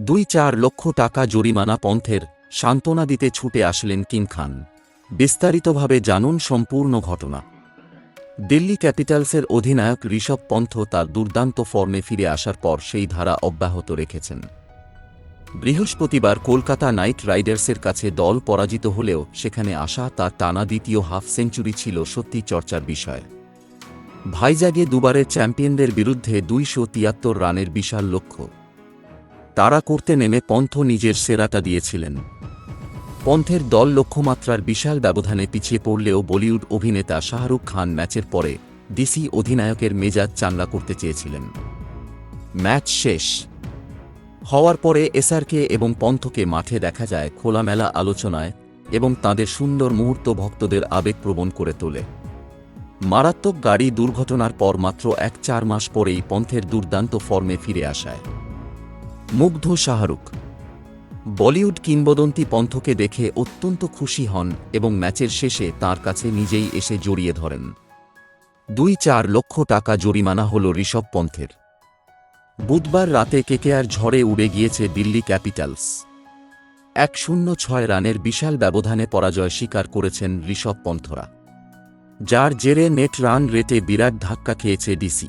দুই চার লক্ষ টাকা জরিমানা পন্থের সান্ত্বনা দিতে ছুটে আসলেন কিং খান। বিস্তারিতভাবে জানুন সম্পূর্ণ ঘটনা। দিল্লি ক্যাপিটালসের অধিনায়ক ঋষভ পন্থ তার দুর্দান্ত ফর্মে ফিরে আসার পর সেই ধারা অব্যাহত রেখেছেন। বৃহস্পতিবার কলকাতা নাইট রাইডার্সের কাছে দল পরাজিত হলেও সেখানে আসা তার টানা দ্বিতীয় হাফ সেঞ্চুরি ছিল সত্যি চর্চার বিষয়। ভাইজাগে দুবারের চ্যাম্পিয়নদের বিরুদ্ধে দুইশো তিয়াত্তর রানের বিশাল লক্ষ্য। তারা করতে নেমে পন্থ নিজের সেরাটা দিয়েছিলেন। পন্থের দল লক্ষ্যমাত্রার বিশাল ব্যবধানে পিছিয়ে পড়লেও বলিউড অভিনেতা শাহরুখ খান ম্যাচের পরে ডিসি অধিনায়কের মেজাজ চাঙ্গা করতে চেয়েছিলেন। ম্যাচ শেষ। হওয়ার পরে এসআরকে এবং পন্থকে মাঠে দেখা যায় খোলামেলা আলোচনায় এবং তাদের সুন্দর মুহূর্ত ভক্তদের আবেগপ্রবণ করে তোলে। মারাত্মক গাড়ি দুর্ঘটনার পর মাত্র এক চার মাস পরেই পন্থের দুর্দান্ত ফর্মে ফিরে আসায়। মুগ্ধ শাহরুখ। বলিউড কিংবদন্তি পন্থকে দেখে অত্যন্ত খুশি হন এবং ম্যাচের শেষে তার কাছে নিজেই এসে জড়িয়ে ধরেন। দুই চার লক্ষ টাকা জরিমানা হল ঋষভ পন্থের। বুধবার রাতে কেকেআর ঝড়ে উড়ে গিয়েছে দিল্লি ক্যাপিটালস। এক শূন্য ছয় রানের বিশাল ব্যবধানে পরাজয় স্বীকার করেছেন ঋষভ পন্থরা। যার জেরে নেট রান রেটে বিরাট ধাক্কা খেয়েছে ডিসি।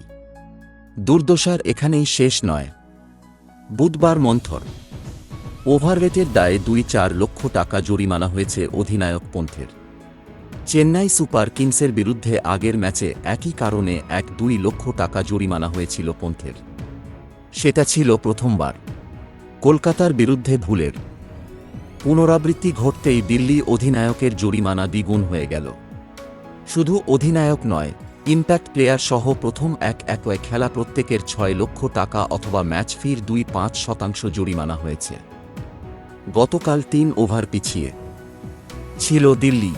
দুর্দশার এখানেই শেষ নয়। বুধবার মন্থর। ওভাররেটের দায়ে দুই চার লক্ষ টাকা জরিমানা হয়েছে অধিনায়ক পন্থের। চেন্নাই সুপার কিংসের বিরুদ্ধে আগের ম্যাচে একই কারণে এক দুই লক্ষ টাকা জরিমানা হয়েছিল পন্থের। সেটা ছিল প্রথমবার। কলকাতার বিরুদ্ধে ভুলের। পুনরাবৃত্তি ঘটতেই দিল্লি অধিনায়কের জরিমানা দ্বিগুণ হয়ে গেল। শুধু অধিনায়ক নয় ইম্প্যাক্ট প্লেয়ার সহ প্রথম এক একয় খেলা প্রত্যেকের ছয় লক্ষ টাকা অথবা ম্যাচ ফির দুই পাঁচ শতাংশ জরিমানা হয়েছে। গতকাল তিন ওভার পিছিয়ে ছিল দিল্লি।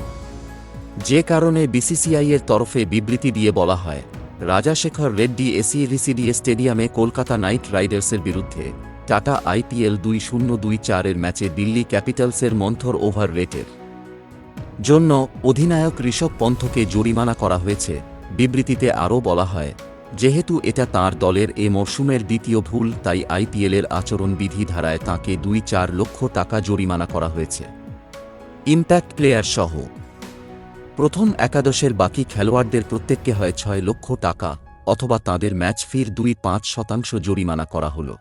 যে কারণে বিসিসিআইয়ের তরফে বিবৃতি দিয়ে বলা হয়, রাজাশেখর রেড্ডি এসি রিসিডি স্টেডিয়ামে কলকাতা নাইট রাইডার্সের বিরুদ্ধে টাটা আইপিএল দুই শূন্য দুই চারের ম্যাচে দিল্লি ক্যাপিটালসের মন্থর ওভার রেটের জন্য অধিনায়ক ঋষভ পন্থকে জরিমানা করা হয়েছে। বিবৃতিতে আরও বলা হয়, যেহেতু এটা তার দলের এ মরশুমের দ্বিতীয় ভুল, তাই আইপিএলের আচরণবিধি ধারায় তাঁকে দুই চার লক্ষ টাকা জরিমানা করা হয়েছে। ইম্প্যাক্ট প্লেয়ার সহ। প্রথম একাদশের বাকি খেলোয়াড়দের প্রত্যেককে হয় ছয় লক্ষ টাকা, অথবা তাদের ম্যাচ ফির দুই পাঁচ শতাংশ জরিমানা করা হলো।